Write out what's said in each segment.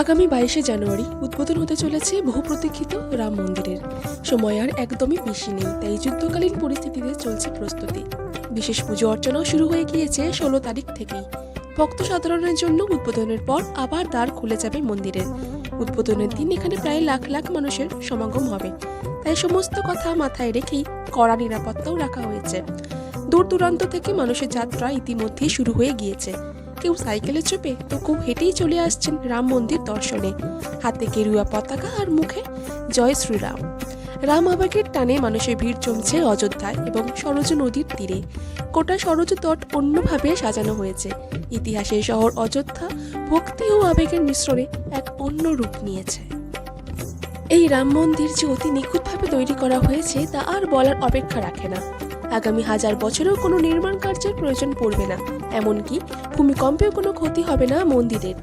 আগামী বাইশে জানুয়ারি উদ্বোধন হতে চলেছে বহু প্রতীক্ষিত রাম মন্দিরের। সময় আর একদমই বেশি নেই, তাই যুদ্ধকালীন পরিস্থিতিতে চলছে প্রস্তুতি। বিশেষ পুজো অর্চনাও শুরু হয়ে গিয়েছে ষোলো তারিখ থেকেই। ভক্ত সাধারণের জন্য উদ্বোধনের পর আবার দ্বার খুলে যাবে মন্দিরের। উদ্বোধনের দিন এখানে প্রায় লাখ লাখ মানুষের সমাগম হবে। তাই সমস্ত কথা মাথায় রেখেই কড়া নিরাপত্তাও রাখা হয়েছে। দূর দূরান্ত থেকে মানুষের যাত্রা ইতিমধ্যেই শুরু হয়ে গিয়েছে। কেউ সাইকেলে চেপে তো কেউ হেঁটেই চলে আসছেন রাম মন্দির দর্শনে। হাতে গেরুয়া পতাকা আর মুখে জয় শ্রীরাম। রাম আবাগের টানে মানুষের ভিড় জমছে অযোধ্যায় এবং সরজ নদীর তীরে। গোটা সরজ তট অন্যভাবে সাজানো হয়েছে। ইতিহাসের শহর অযোধ্যা ভক্তি ও আবেগের মিশ্রণে এক অন্য রূপ নিয়েছে। এই রাম মন্দির যে অতি নিখুঁতভাবে তৈরি করা হয়েছে তা আর বলার অপেক্ষা রাখে না। আগামী হাজার বছরেও কোনো নির্মাণ কার্যের প্রয়োজন পড়বে না। এমনকি ভূমিকম্পেও কোনো ক্ষতি হবে না মন্দিরের।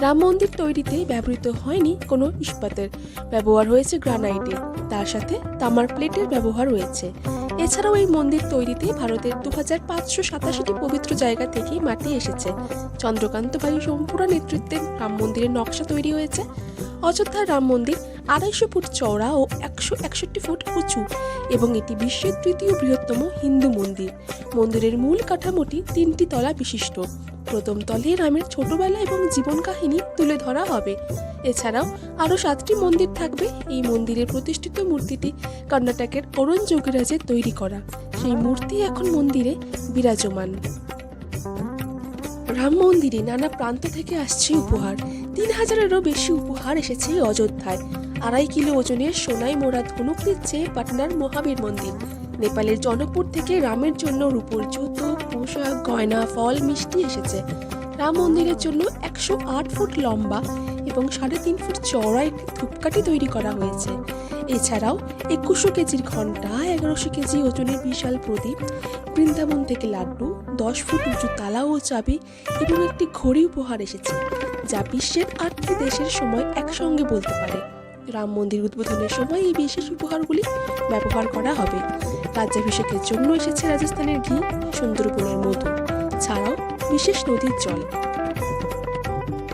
রাম মন্দির তৈরিতে ব্যবহৃত হয়নি কোনো ইস্পাতের। ব্যবহার হয়েছে গ্রানাইটের তার সাথে তামার প্লেটের ব্যবহার রয়েছে। এছাড়াও এই মন্দির তৈরিতে ভারতের দু হাজার পাঁচশো সাতাশিটি পবিত্র জায়গা থেকেই মাটি এসেছে। চন্দ্রকান্ত ভাই সম্পূর্ণ নেতৃত্বে রাম মন্দিরের নকশা তৈরি হয়েছে। অযোধ্যার রাম মন্দির আড়াইশো ফুট চওড়া ও একশো একষট্টি ফুট উঁচু এবং এটি বিশ্বের তৃতীয় বৃহত্তম হিন্দু মন্দির। মন্দিরের মূল কাঠামোটি তিনটি তলা বিশিষ্ট। প্রথম তলে রামের ছোটবেলা এবং জীবন কাহিনী তুলে ধরা হবে। এছাড়াও আরও সাতটি মন্দির থাকবে। এই মন্দিরের প্রতিষ্ঠিত মূর্তিটি কর্ণাটকের অরুণ যোগীরাজের তৈরি করা। সেই মূর্তি এখন মন্দিরে বিরাজমান। রাম মন্দিরে নানা প্রান্ত থেকে আসছে উপহার। তিন হাজারেরও বেশি উপহার এসেছে অযোধ্যায়। আড়াই কিলো ওজনের সোনাই মোড়া ধনুক দিচ্ছে পাটনার মহাবীর মন্দির। নেপালের জনকপুর থেকে রামের জন্য রূপোর জুতো, পোশাক, গয়না, ফল, মিষ্টি এসেছে। রাম মন্দিরের জন্য একশো আট ফুট লম্বা এবং সাড়ে তিন ফুট চওড়া একটি ধূপকাঠি তৈরি করা হয়েছে। এছাড়াও একুশশো কেজির ঘণ্টা এগারোশো কেজি ওজনের বিশাল প্রদীপ, বৃন্দাবন থেকে লাড্ডু, দশ ফুট উঁচু তালা ও চাবি এবং একটি ঘড়ি উপহার এসেছে, যা বিশ্বের আটটি দেশের সময় একসঙ্গে বলতে পারে। রাম মন্দির উদ্বোধনের সময় এই বিশেষ উপহারগুলি ব্যবহার করা হবে। রাজ্যাভিষেকের জন্য এসেছে রাজস্থানের ঘি, সুন্দরবনের মধু, ছাড়াও বিশেষ নদীর জল।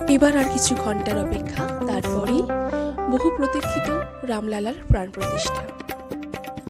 এবার আর কিছু ঘণ্টার অপেক্ষা, তারপরেই বহু প্রতীক্ষিত রামলালার প্রাণ প্রতিষ্ঠা।